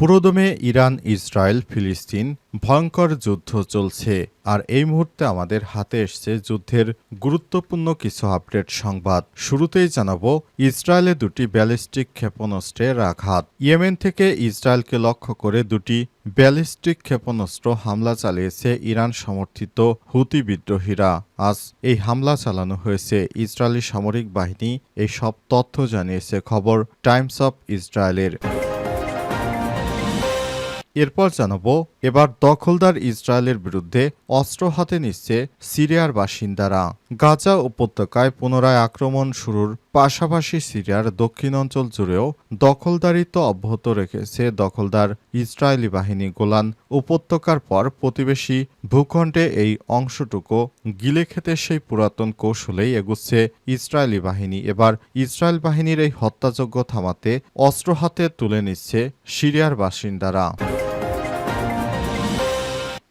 পুরোদমে Iran, Israel, ফিলিস্তিন ভয়ঙ্কর যুদ্ধ চলছে, আর এই মুহূর্তে আমাদের হাতে এসছে যুদ্ধের গুরুত্বপূর্ণ কিছু আপডেট সংবাদ। শুরুতেই জানাব, ইসরায়েলে দুটি ব্যালিস্টিক ক্ষেপণাস্ত্রের আঘাত ইয়েমেন থেকে ইসরায়েলকে লক্ষ্য করে দুটি ব্যালিস্টিক ক্ষেপণাস্ত্র হামলা চালিয়েছে ইরান সমর্থিত হুতি বিদ্রোহীরা। আজ এই হামলা চালানো হয়েছে ইসরায়েলি সামরিক বাহিনী। এই সব তথ্য জানিয়েছে খবর টাইমস অফ ইসরায়েলের। এরপর জানাব এবার দখলদার ইসরায়েলের বিরুদ্ধে অস্ত্র হাতে নিচ্ছে সিরিয়ার বাসিন্দারা। গাজা উপত্যকায় পুনরায় আক্রমণ শুরুর পাশাপাশি সিরিয়ার দক্ষিণ অঞ্চল জুড়েও দখলদারিত্ব অব্যাহত রেখেছে দখলদার ইসরায়েলি বাহিনী। গোলান উপত্যকার পর প্রতিবেশী ভূখণ্ডে এই অংশটুকু গিলে খেতে সেই পুরাতন কৌশলেই এগুচ্ছে ইসরায়েলি বাহিনী। এবার ইসরায়েল বাহিনীর এই হত্যাযজ্ঞ থামাতে অস্ত্র হাতে তুলে নিচ্ছে সিরিয়ার বাসিন্দারা।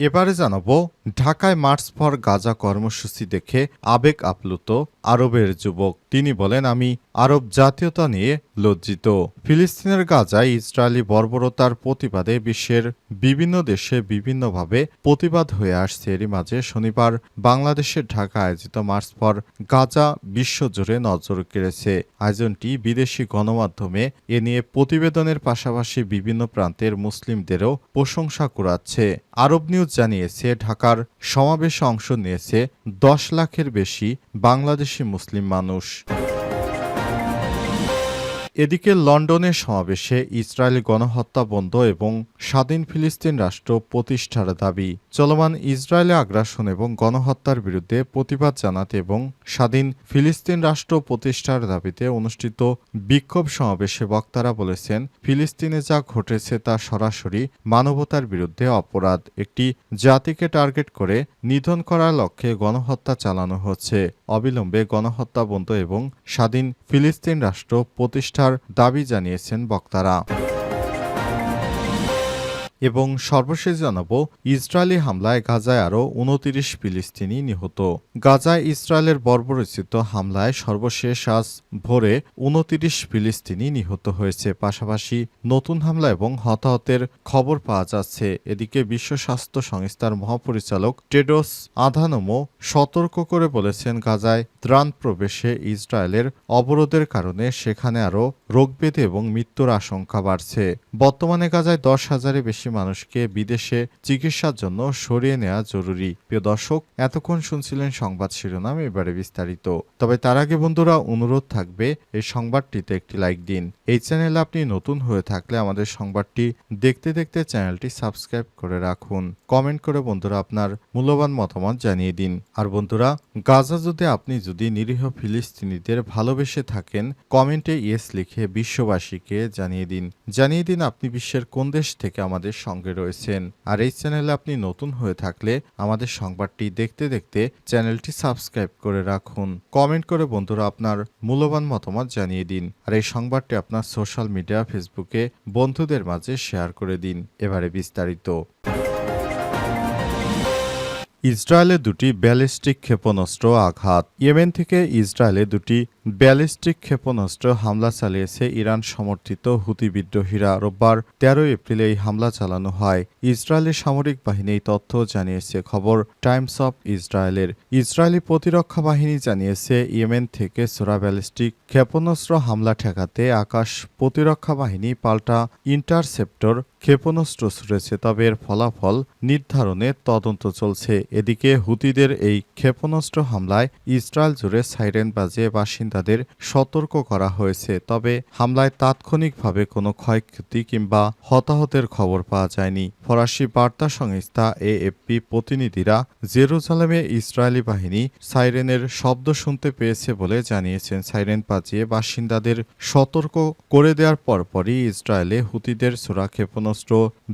এবারে জানাব ঢাকায় মার্চ ফর গাজা কর্মসূচি দেখে আবেগ আপ্লুত আরবের যুবক। তিনি বলেন, আমি আরব জাতীয়তা নিয়ে লজ্জিত। ফিলিস্তিনের গাজায় ইসরায়েলি বর্বরতার প্রতিবাদে বিশ্বের বিভিন্ন দেশে বিভিন্নভাবে প্রতিবাদ হয়ে আসছে। এরই মাঝে শনিবার বাংলাদেশের ঢাকা আয়োজিত মার্চ ফর গাজা বিশ্বজুড়ে নজর কেড়েছে। আয়োজনটি বিদেশি গণমাধ্যমে এ নিয়ে প্রতিবেদনের পাশাপাশি বিভিন্ন প্রান্তের মুসলিমদেরও প্রশংসা কুড়াচ্ছে। আরব নিউজ জানিয়েছে, ঢাকার সমাবেশে অংশ নিয়েছে দশ লাখের বেশি বাংলাদেশি মুসলিম মানুষ এদিকে লন্ডনের সমাবেশে ইসরায়েলি গণহত্যা বন্ধ এবং স্বাধীন ফিলিস্তিন রাষ্ট্র প্রতিষ্ঠার দাবি। চলমান ইসরায়েলে আগ্রাসন এবং গণহত্যার বিরুদ্ধে প্রতিবাদ জানাতে এবং স্বাধীন ফিলিস্তিন রাষ্ট্র প্রতিষ্ঠার দাবিতে অনুষ্ঠিত বিক্ষোভ সমাবেশে বক্তারা বলেছেন, ফিলিস্তিনে যা ঘটেছে তা সরাসরি মানবতার বিরুদ্ধে অপরাধ। একটি জাতিকে টার্গেট করে নিধন করার লক্ষ্যে গণহত্যা চালানো হচ্ছে। অবিলম্বে গণহত্যা বন্ধ এবং স্বাধীন ফিলিস্তিন রাষ্ট্র প্রতিষ্ঠার দাবি জানিয়েছেন বক্তারা। এবং সর্বশেষ জানাব, ইসরায়েলি হামলায় গাজায় আরও উনতিরিশ ফিলিস্তিনি নিহত। গাজায় ইসরায়েলের বর্বরচিত হামলায় সর্বশেষ আজ ভোরে উনতিরিশ ফিলিস্তিনি নিহত হয়েছে। পাশাপাশি নতুন হামলা এবং হতাহতের খবর পাওয়া যাচ্ছে। এদিকে বিশ্ব স্বাস্থ্য সংস্থার মহাপরিচালক টেডোস আধানমো সতর্ক করে বলেছেন, গাজায় ত্রাণ প্রবেশে ইসরায়েলের অবরোধের কারণে সেখানে আরও রোগব্যাধি এবং মৃত্যুর আশঙ্কা বাড়ছে। বর্তমানে গাজায় দশ হাজারের বেশি মানুষকে বিদেশে চিকিৎসার জন্য সরিয়ে নেওয়া জরুরি। প্রিয় দর্শক, এতক্ষণ শুনছিলেন সংবাদ শিরোনাম, এবারে বিস্তারিত। তবে তার আগে বন্ধুরা, অনুরোধ থাকবে এই সংবাদটিতে একটি লাইক দিন। এই চ্যানেলে আপনি নতুন হয়ে থাকলে আমাদের সংবাদটি দেখতে দেখতে চ্যানেলটি সাবস্ক্রাইব করে রাখুন। কমেন্ট করে বন্ধুরা আপনার মূল্যবান মতামত জানিয়ে দিন। আর বন্ধুরা, গাজা যদি আপনি যদি নিরীহ ফিলিস্তিনিদের ভালোবেসে থাকেন, কমেন্টে ইয়েস লিখে বিশ্ববাসীকে জানিয়ে দিন। জানিয়ে দিন আপনি বিশ্বের কোন দেশ থেকে আমাদের সঙ্গে রয়েছেন। আর এই চ্যানেলে আপনি নতুন হয়ে থাকলে আমাদের সংবাদটি দেখতে দেখতে চ্যানেলটি সাবস্ক্রাইব করে রাখুন। কমেন্ট করে বন্ধুরা আপনার মূল্যবান মতামত জানিয়ে দিন। আর এই সংবাদটি আপনার সোশ্যাল মিডিয়া, ফেসবুকে বন্ধুদের মাঝে শেয়ার করে দিন। এবারে বিস্তারিত। ইসরায়েলে দুটি ব্যালিস্টিক ক্ষেপণাস্ত্র আঘাত। ইয়েমেন থেকে ইসরায়েলে দুটি ব্যালিস্টিক ক্ষেপণাস্ত্র হামলা চালিয়েছে ইরান সমর্থিত হুতি বিদ্রোহীরা। রোববার তেরো এপ্রিলে এই হামলা চালানো হয়। ইসরায়েলের সামরিক বাহিনী তথ্য জানিয়েছে। খবর, টাইমস অফ ইসরায়েলের। ইসরায়েলি প্রতিরক্ষা বাহিনী জানিয়েছে, ইয়েমেন থেকে সোরা ব্যালিস্টিক ক্ষেপণাস্ত্র হামলা ঠেকাতে আকাশ প্রতিরক্ষা বাহিনী পাল্টা ইন্টারসেপ্টর ক্ষেপণাস্ত্র ছুড়েছে, তবে এর ফলাফল নির্ধারণে তদন্ত চলছে। এদিকে হুতিদের এই ক্ষেপণাস্ত্র হামলায় ইসরায়েল জুড়ে সাইরেন বাজে বাসিন্দাদের সতর্ক করা হয়েছে, তবে হামলায় তাৎক্ষণিকভাবে কোনো ক্ষয়ক্ষতি কিংবা হতাহতের খবর পাওয়া যায়নি। ফরাসি বার্তা সংস্থা এএফপি প্রতিনিধিরা জেরুজালেমে ইসরায়েলি বাহিনী সাইরেনের শব্দ শুনতে পেয়েছে বলে জানিয়েছেন। সাইরেন বাজিয়ে বাসিন্দাদের সতর্ক করে দেওয়ার পরপরই ইসরায়েলে হুতিদের ছোড়া ক্ষেপণাস্ত্র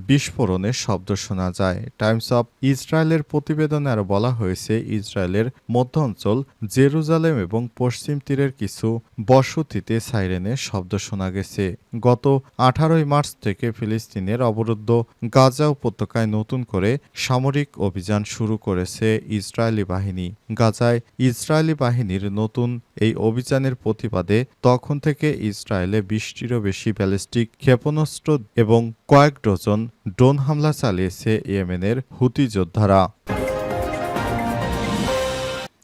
বিস্ফোরণের শব্দ শোনা যায়। টাইমস অফ ইসরায়েলের প্রতিবেদনে আরও বলা হয়েছে, ইসরায়েলের মধ্য অঞ্চল জেরুজালেম এবং পশ্চিম তীরের কিছু বসতিতে সাইরেনের শব্দ শোনা গেছে। গত আঠারোই মার্চ থেকে ফিলিস্তিনের অবরুদ্ধ গাজা উপত্যকায় নতুন করে সামরিক অভিযান শুরু করেছে ইসরায়েলি বাহিনী। গাজায় ইসরায়েলি বাহিনীর নতুন এই অভিযানের প্রতিবাদে তখন থেকে ইসরায়েলে বিশটিরও বেশি ব্যালিস্টিক ক্ষেপণাস্ত্র এবং কয়েক ডজন ড্রোন হামলা চালিয়েছে ইয়েমেনের হুতি যোদ্ধারা।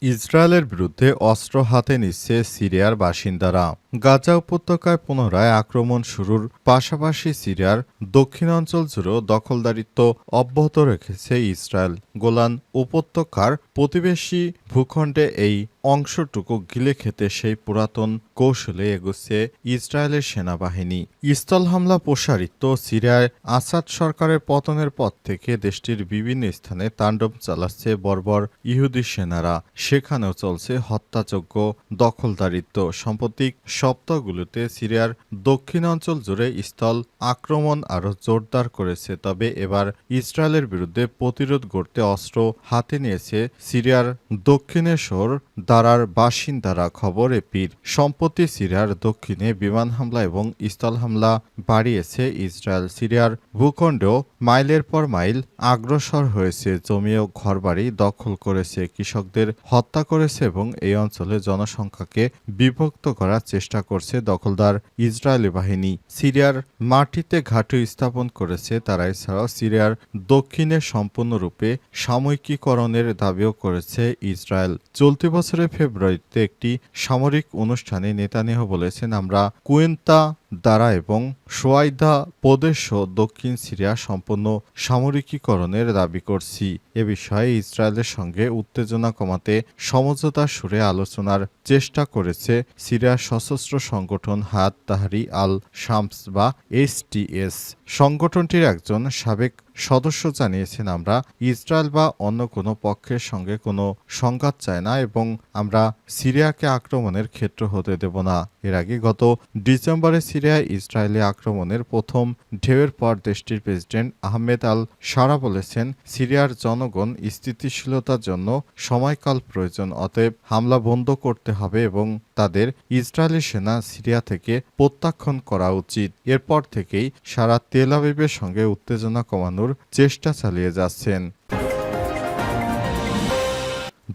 ইসরায়েলের বিরুদ্ধে অস্ত্র হাতে নিচ্ছে সিরিয়ার বাসিন্দারা। গাজা উপত্যকায় পুনরায় আক্রমণ শুরুর পাশাপাশি সিরিয়ার দক্ষিণাঞ্চল জুড়েও দখলদারিত্ব অব্যাহত রেখেছে ইসরায়েল। গোলান উপত্যকার প্রতিবেশী ভূখণ্ডে এই অংশটুকু গিলে খেতে সেই পুরাতন কৌশলে এগোচ্ছে ইসরায়েলের সেনাবাহিনী। স্থল হামলা প্রসারিত সিরিয়ায় আসাদ সরকারের পতনের পর থেকে দেশটির বিভিন্ন স্থানে তাণ্ডব চালাচ্ছে বর্বর ইহুদি সেনারা। সেখানেও চলছে হত্যাযোগ্য দখলদারিত্ব। সাম্প্রতিক সপ্তাহগুলোতে সিরিয়ার দক্ষিণাঞ্চল জুড়ে স্থল আক্রমণ আরও জোরদার করেছে, তবে এবার ইসরায়েলের বিরুদ্ধে প্রতিরোধ গড়তে অস্ত্র হাতে নিয়েছে সিরিয়ার দক্ষিণেশ্বর দারার বাসিন্দারা, খবর এপির। সম্প্রতি সিরিয়ার দক্ষিণে বিমান হামলা এবং স্থল হামলা বাড়িয়েছে ইসরায়েল। সিরিয়ার ভূখণ্ডেও মাইলের পর মাইল অগ্রসর হয়েছে জমি ও ঘরবাড়ি দখল করেছে, কৃষকদের হত্যা করেছে এবং এই অঞ্চলে জনসংখ্যাকে বিভক্ত করার চেষ্টা করছে দখলদার ইসরায়েলি বাহিনী। সিরিয়ার মাটিতে ঘাঁটি স্থাপন করেছে তারা, এছাড়াও সিরিয়ার দক্ষিণে সম্পূর্ণরূপে সাময়িকীকরণের দাবিও করেছে ইসরায়েল। চলতি বছরের ফেব্রুয়ারিতে একটি সামরিক অনুষ্ঠানে নেতানিয়াহু বলেছেন আমরা কুয়েন্তা দ্বারা এবং সোয়াইদা প্রদেশ দক্ষিণ সিরিয়া সম্পূর্ণ সামরিকীকরণের দাবি করছি। এ বিষয়ে ইসরায়েলের সঙ্গে উত্তেজনা কমাতে সমঝোতা সুরে আলোচনার চেষ্টা করেছে সিরিয়ার সশস্ত্র সংগঠন হাত তাহারি আল শামস বা এসটিএস সংগঠনটির একজন সাবেক সদস্য জানিয়েছেন, আমরা ইসরায়েল বা অন্য কোনো পক্ষের সঙ্গে কোনো সংঘাত চাই না এবং আমরা সিরিয়াকে আক্রমণের ক্ষেত্র হতে দেব না। এর আগে গত ডিসেম্বরে সিরিয়ায় ইসরায়েলি আক্রমণের প্রথম ঢেউয়ের পর দেশটির প্রেসিডেন্ট আহমেদ আল সারা বলেছেন, সিরিয়ার জনগণ স্থিতিশীলতার জন্য সময়কাল প্রয়োজন, অতএব হামলা বন্ধ করতে হবে এবং তাদের ইসরায়েলি সেনা সিরিয়া থেকে প্রত্যাখ্যান করা উচিত। এরপর থেকেই সারা তেল আবিবের সঙ্গে উত্তেজনা কমানোর চেষ্টা চালিয়ে যাচ্ছেন।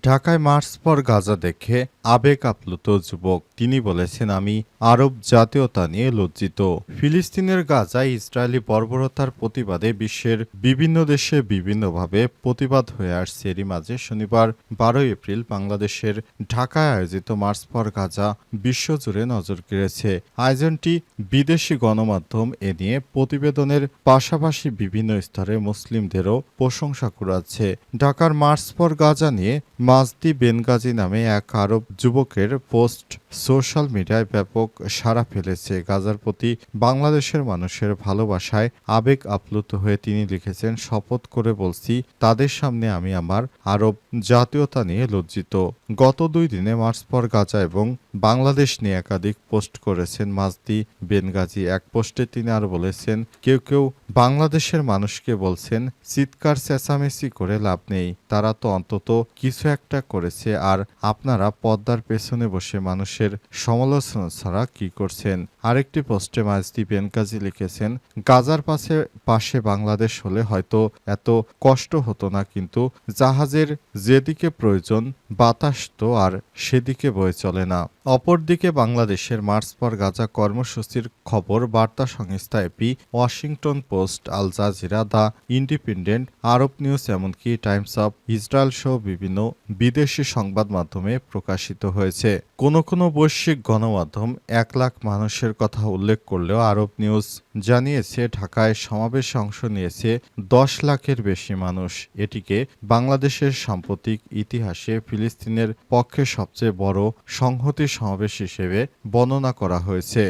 ঢাকায় মার্চ পর গাজা দেখে আবেগ আপ্লুত যুবক। তিনি বলেছেন, আমি আরব জাতীয়তা নিয়ে লজ্জিত। ফিলিস্তিনের গাজায় ইসরায়েলি বর্বরতার প্রতিবাদে বিশ্বের বিভিন্ন দেশে বিভিন্নভাবে প্রতিবাদ হয়ে আসছে। এরই মাঝে শনিবার, বারোই এপ্রিল, বাংলাদেশের ঢাকায় আয়োজিত মার্চ পর গাজা বিশ্বজুড়ে নজর কেড়েছে। আয়োজনটি বিদেশি গণমাধ্যম এ নিয়ে প্রতিবেদনের পাশাপাশি বিভিন্ন স্তরে মুসলিমদেরও প্রশংসা কুড়াচ্ছে। ঢাকার মার্চ পর গাজা নিয়ে মাজদি বেনগাজি নামে এক আরব যুবকের পোস্ট সোশ্যাল মিডিয়ায় ব্যাপক সাড়া ফেলেছে গাজার প্রতি বাংলাদেশের মানুষের ভালোবাসায় আবেগ আপ্লুত হয়ে তিনি লিখেছেন, শপথ করে বলছি, তাদের সামনে আমি আমার আরব জাতীয়তা নিয়ে লজ্জিত। গত দুই দিনে মার্চ পর গাজা এবং বাংলাদেশ নিয়ে একাধিক পোস্ট করেছেন মাজদি বেনগাজি এক পোস্টে তিনি আর বলেছেন, কেউ কেউ বাংলাদেশের মানুষকে বলছেন, চিৎকার চেঁচামেচি করে লাভ নেই। তারা তো অন্তত কিছু একটা করেছে, আর আপনারা পদ্মার পেছনে বসে মানুষের সমালোচনা ছাড়া কি করছেন? আরেকটি পোস্টে মাজদি বেনকাজি লিখেছেন, গাজার পাশে পাশে বাংলাদেশ হলে হয়তো এত কষ্ট হতো না, কিন্তু জাহাজের যেদিকে প্রয়োজন বাতাস তো আর সেদিকে বয়ে চলে না। অপরদিকে বাংলাদেশের মার্চ পর গাজা কর্মসূচির খবর, বার্তা সংস্থা AP Washington Post, Al Jazeera, the Independent, Arab News, এমনকি টাইমস অব ইসরায়েল সহ বিভিন্ন বিদেশি সংবাদ মাধ্যমে প্রকাশিত হয়েছে। কোনো কোনো বৈশ্বিক গণমাধ্যম এক লাখ মানুষের কথা উল্লেখ করলেও আরব নিউজ জানিয়েছে, ঢাকায় সমাবেশে অংশ নিয়েছে দশ লাখের বেশি মানুষ। এটিকে বাংলাদেশের সাম্প্রতিক ইতিহাসে ফিলিস্তিনের পক্ষে সবচেয়ে বড় সংহতি সমাবেশ হিসেবে বর্ণনা করা হয়েছে।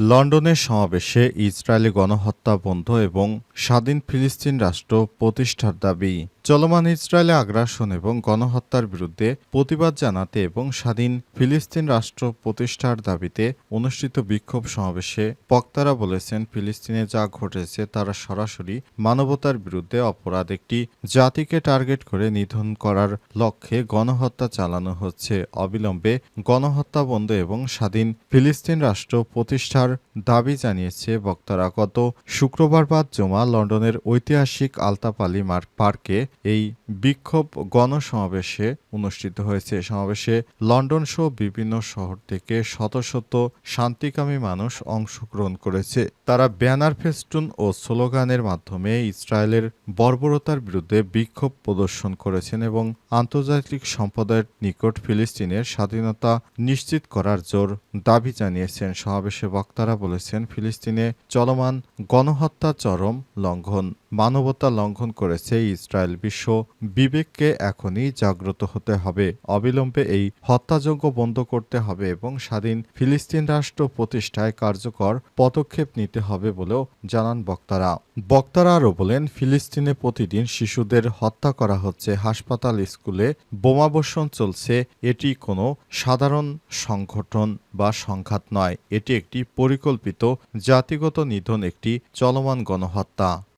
লন্ডনের সমাবেশে ইসরায়েলি গণহত্যা বন্ধ এবং স্বাধীন ফিলিস্তিন রাষ্ট্র প্রতিষ্ঠার দাবি। চলমান ইসরায়েলে আগ্রাসন এবং গণহত্যার বিরুদ্ধে প্রতিবাদ জানাতে এবং স্বাধীন ফিলিস্তিন রাষ্ট্র প্রতিষ্ঠার দাবিতে অনুষ্ঠিত বিক্ষোভ সমাবেশে বক্তারা বলেছেন, ফিলিস্তিনে যা ঘটেছে তারা সরাসরি মানবতার বিরুদ্ধে অপরাধ একটি জাতিকে টার্গেট করে নিধন করার লক্ষ্যে গণহত্যা চালানো হচ্ছে। অবিলম্বে গণহত্যা বন্ধ এবং স্বাধীন ফিলিস্তিন রাষ্ট্র প্রতিষ্ঠার দাবি জানিয়েছে বক্তারা। গত শুক্রবার বাদ জমা লন্ডনের ঐতিহাসিক আলতাপালি মার্ক পার্কে এই বিক্ষোভ গণসমাবেশে অনুষ্ঠিত হয়েছে। সমাবেশে লন্ডন সহ বিভিন্ন শহর থেকে শত শত শান্তিকামী মানুষ অংশগ্রহণ করেছে। তারা ব্যানার ফেস্টুন ও স্লোগানের মাধ্যমে ইসরায়েলের বর্বরতার বিরুদ্ধে বিক্ষোভ প্রদর্শন করেছেন এবং আন্তর্জাতিক সম্প্রদায়ের নিকট ফিলিস্তিনের স্বাধীনতা নিশ্চিত করার জোর দাবি জানিয়েছেন। সমাবেশে বক্তারা বলেছেন, ফিলিস্তিনে চলমান গণহত্যা চরম লঙ্ঘন, মানবতা লঙ্ঘন করেছে ইসরায়েল বিশ্ব বিবেককে এখনই জাগ্রত হতে হবে। অবিলম্বে এই হত্যাযজ্ঞ বন্ধ করতে হবে এবং স্বাধীন ফিলিস্তিন রাষ্ট্র প্রতিষ্ঠায় কার্যকর পদক্ষেপ নিতে হবে বলেও জানান বক্তারা। বক্তারা আরও বলেন, ফিলিস্তিনে প্রতিদিন শিশুদের হত্যা করা হচ্ছে, হাসপাতাল, স্কুলে বোমাবর্ষণ চলছে, এটি কোনো সাধারণ সংগঠন বা সংঘাত নয়, এটি একটি পরিকল্পিত জাতিগত নিধন, একটি চলমান গণহত্যা।